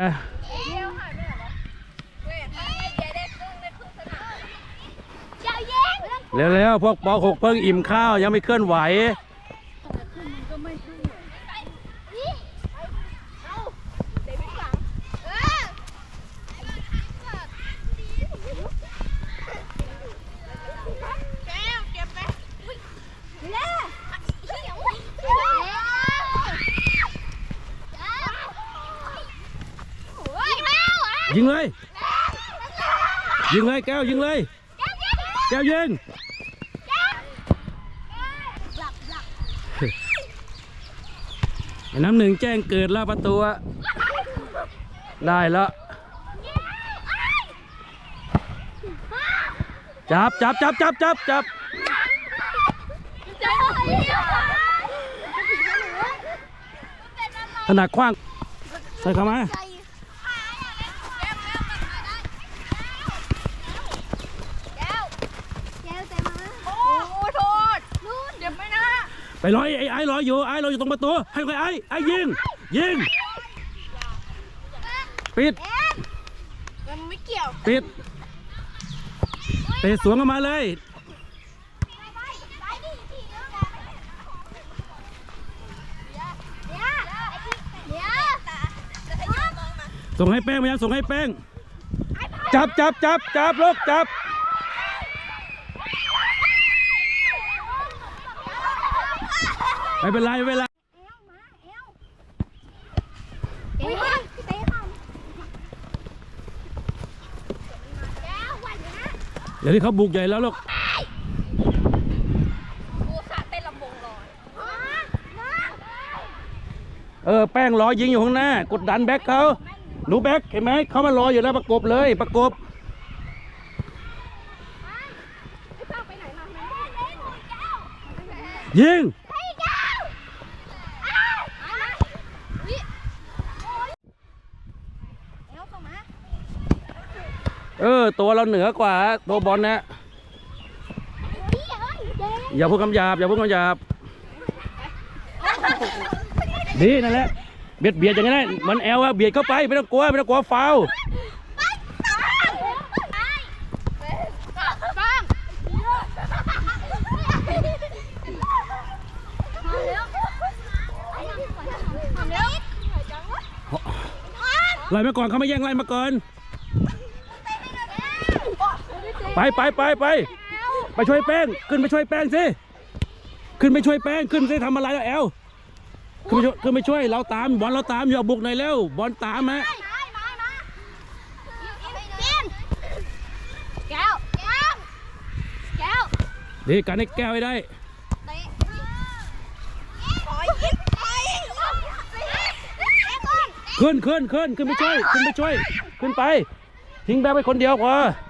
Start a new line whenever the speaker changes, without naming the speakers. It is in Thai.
อะ
อย่าแย่ง
เร็วๆพวกป .6 เพิ่งอิ่มข้าวยังไม่เคลื่อนไหว
แก้วเก็บไปเล่แก้วอะ
ยิงเลย ยิงเลยแก้วยิงเลย แก้วยิงน้ำหนึ่งแจ้งเกิดแล้วประตูได้แล้วจับจับจับจับจับจับถนัดคว้าง ใส่เข้ามา ไปรอไอ้ไอ้รออยู่ไอ้รออยู่ตรงประตูให้ใครไอ้ไอ้ยิงยิงปิด
มันไม่เกี่ยว
ปิดเตะสวนกันมาเลยส่งให้แป้งมายังส่งให้แป้งจับจับจับจับลูกจับ ไม่เป็นไรไม่เป็นไรเดี๋ยวนี้เขาบุกใหญ่แล้วลูกเออแป้งรอยิงอยู่ข้างหน้ากดดันแบ็คเขาหนูแบ็คเห็นไหมเขามารออยู่แล้วประกบเลยประกบยิง เออ ตัวเราเหนือกว่าตัวบอลนะอย่าพูดคำหยาบอย่าพูดคำหยาบดีนั่นแหละเบียดเบียดอย่างนี้นเหมือนแอลอะเบียดเข้าไปไม่ต้องกลัวไม่ต้องกลัวฟาวล์
บ้างเร็ว
ไล่มาก่อนเขาไม่แย่งไล่มาก่อน ไปไปไปไปไปช่วยแป้ง ขึ้นไปช่วยแป้งสิขึ้นไปช่วยแป้งขึ้นสิทำอะไรแล้วแอลขึ้นไปช่วยขึ้นไปช่วยเราตามบอลเราตามอย่าบุกหน่อยเร็วบอลตามฮะ
แก้วแก้วแก้ว
ดีการให้แก้วให้ได้
เตะปล่อยยิงปล่อยเตะก่อน
ขึ้นขึ้นขึ้นขึ้นไปช่วยขึ้นไปช่วย ขึ้นไป ทิ้งแบงค์ไปคนเดียวพอ
เ